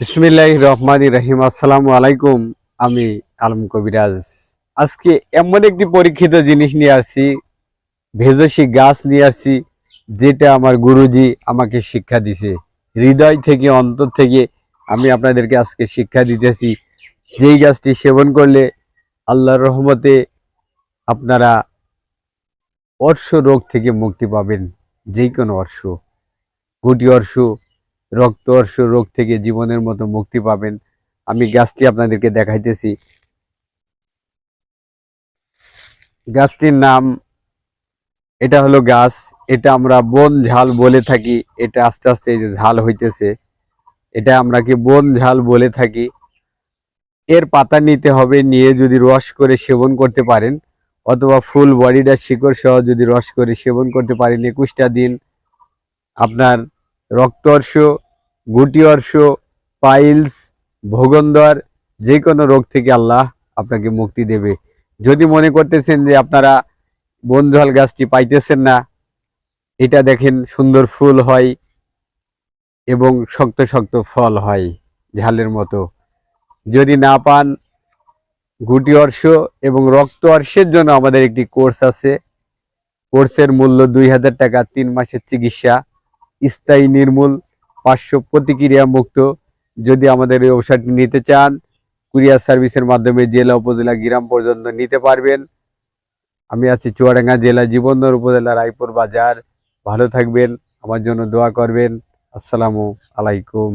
বিসমিল্লাহ রহমান রহিম। আসসালামু আলাইকুম। আমি আলম কবিরাজ। আজকে এমন একটি পরীক্ষিত জিনিস নিয়ে আসছি ভেজসি গাছ নিয়ে আসছি, যেটা আমার গুরুজি আমাকে শিক্ষা দিছে। হৃদয় থেকে, অন্তর থেকে আমি আপনাদেরকে আজকে শিক্ষা দিতেছি, যেই গাছটি সেবন করলে আল্লাহর রহমতে আপনারা অর্শ রোগ থেকে মুক্তি পাবেন যে কোনো অর্শ, গুটি অর্শ রক্ত রোগ থেকে জীবনের মতো মুক্তি পাবেন। আমি গাছটি আপনাদেরকে দেখাইতেছি। গাছটির নাম, এটা হলো গাছ। এটা আমরা বন ঝাল বলে থাকি। এটা আস্তে আস্তে যে ঝাল হইতেছে। এটা আমরা কি বন ঝাল বলে থাকি? এর পাতা নিতে হবে, নিয়ে যদি রস করে সেবন করতে পারেন, অথবা ফুল বডিটা শিকড় সহ যদি রস করে সেবন করতে পারেন, একুশটা দিন আপনার রক্ত অর্শ গুটি অর্শ পাইলস ভোগন্দর যে কোনো রোগ থেকে আল্লাহ আপনাকে মুক্তি দেবে। যদি মনে করতেছেন যে আপনারা বনঝাল গাছটি পাইতেছেন না, এটা দেখেন সুন্দর ফুল হয় এবং শক্ত শক্ত ফল হয় ঝালের মতো। যদি না পান গুটি অর্শ এবং রক্ত অর্শের জন্য আমাদের একটি কোর্স আছে। কোর্সের মূল্য দুই হাজার টাকা, তিন মাসের চিকিৎসা। স্থায়ী নির্মূল পার্শ্ব প্রতিক্রিয়া মুক্ত যদি আমাদের এই ঔষধটি নিতে চান, কুরিয়ার সার্ভিসের মাধ্যমে জেলা, উপজেলা, গ্রাম পর্যন্ত নিতে পারবেন। আমি আছি চুয়াডাঙ্গা জেলা জীবনদর উপজেলা রায়পুর বাজার। ভালো থাকবেন, আমার জন্য দোয়া করবেন। আসসালামু আলাইকুম।